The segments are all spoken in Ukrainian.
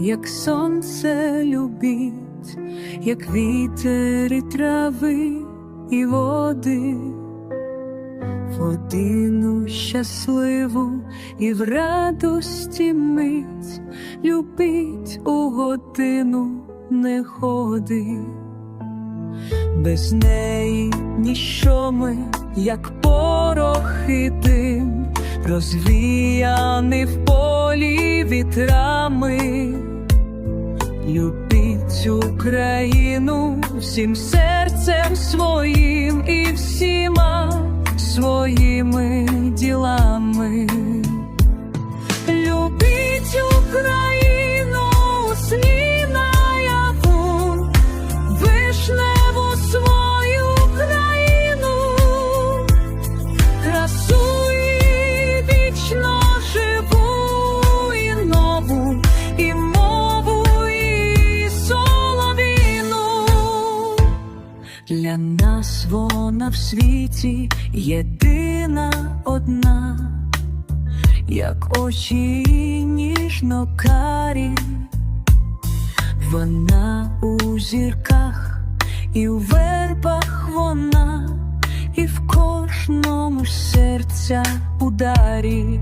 як сонце любіть, як вітер і трави і води, в годину щасливу і в радості мить любить у годину неходи. Без неї ніщо ми, як порох і дим, розвіяний в вітрами. Любіть Україну всім серцем своїм і всіма своїми ділами. Любіть Україну в світі єдина одна, як очі ніжно карі, вона у зірках і у вербах вона, і в кожному серця ударі.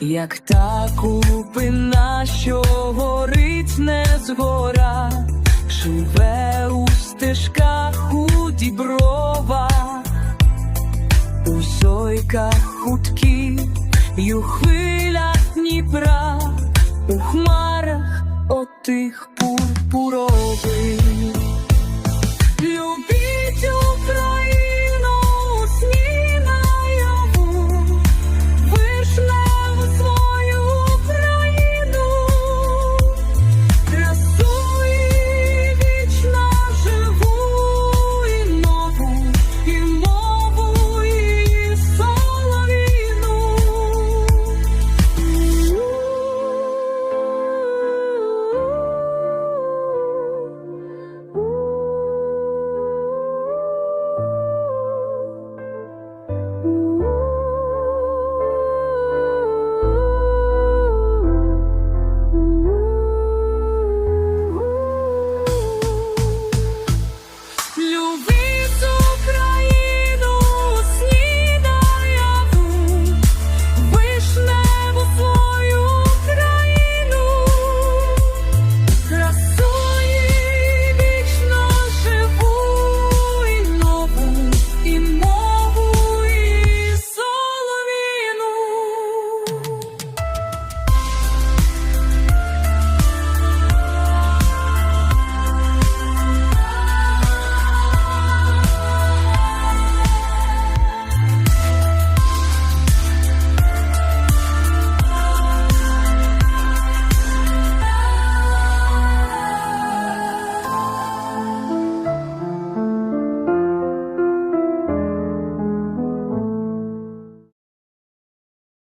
Як та купина, що горить не згора, дібровах, у зойках хутки, й у хвилях Дніпра, у хмарах отих пурпурових.